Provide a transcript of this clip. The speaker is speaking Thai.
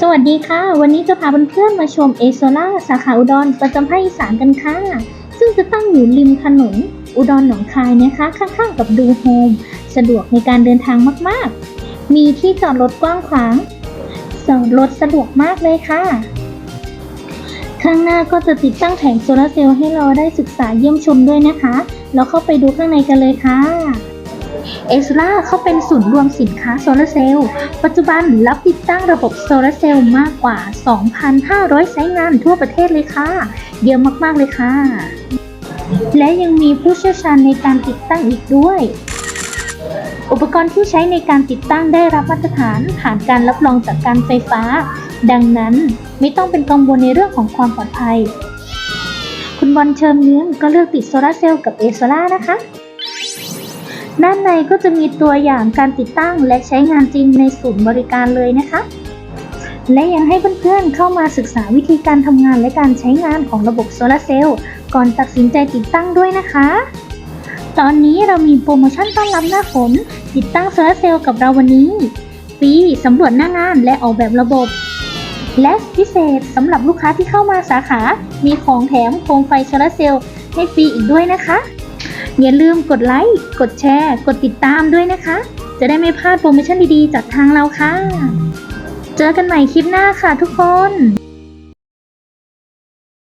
สวัสดีค่ะ วันนี้จะพาเพื่อนๆมาชมเอโซล่าสาขาอุดรประจำภาคอีสานกันค่ะ ซึ่งจะตั้งอยู่ริมถนนอุดรหนองคายนะคะ ข้างๆกับดูโฮม สะดวกในการเดินทางมากๆ มีที่จอดรถกว้างขวางจอดรถสะดวกมากเลยค่ะ ข้างหน้าก็จะติดตั้งแผงโซลาร์เซลล์ให้เราได้ศึกษาเยี่ยมชมด้วยนะคะแล้วเข้าไปดูข้างในกันเลยค่ะ เอสลาเขาเป็นศูนย์รวมสินค้าโซลาร์เซลล์ปัจจุบันรับติดตั้งระบบโซลาร์เซลล์มากกว่า 2,500ไซต์งานทั่วประเทศเลยค่ะ เยอะมากๆเลยค่ะ และยังมีผู้เชี่ยวชาญในการติดตั้งอีกด้วย อุปกรณ์ที่ใช้ในการติดตั้งได้รับมาตรฐานผ่านการรับรองจากการไฟฟ้า ดังนั้นไม่ต้องเป็นกังวลในเรื่องของความปลอดภัย คุณบอลเชิญยิ้มก็เลือกติดโซลาร์เซลล์กับเอโซล่านะคะ ด้านในก็จะมีตัวอย่างการติดตั้งและใช้งานจริงในศูนย์บริการเลยนะคะ และยังให้เพื่อนๆเข้ามาศึกษาวิธีการทำงานและการใช้งานของระบบโซลาร์เซลล์ก่อนตัดสินใจติดตั้งด้วยนะคะ ตอนนี้เรามีโปรโมชั่นต้อนรับหน้าฝนติดตั้งโซลาร์เซลล์กับเราวันนี้ฟรีสำรวจหน้างานและออกแบบระบบ และพิเศษสำหรับลูกค้าที่เข้ามาสาขา มีของแถมโคมไฟโซลาร์เซลล์ให้ฟรีอีกด้วยนะคะ อย่าลืมกดไลค์ กดแชร์ กดติดตามด้วยนะคะ จะได้ไม่พลาดโปรโมชั่นดีๆ จากทางเราค่ะ เจอกันใหม่คลิปหน้าค่ะทุกคน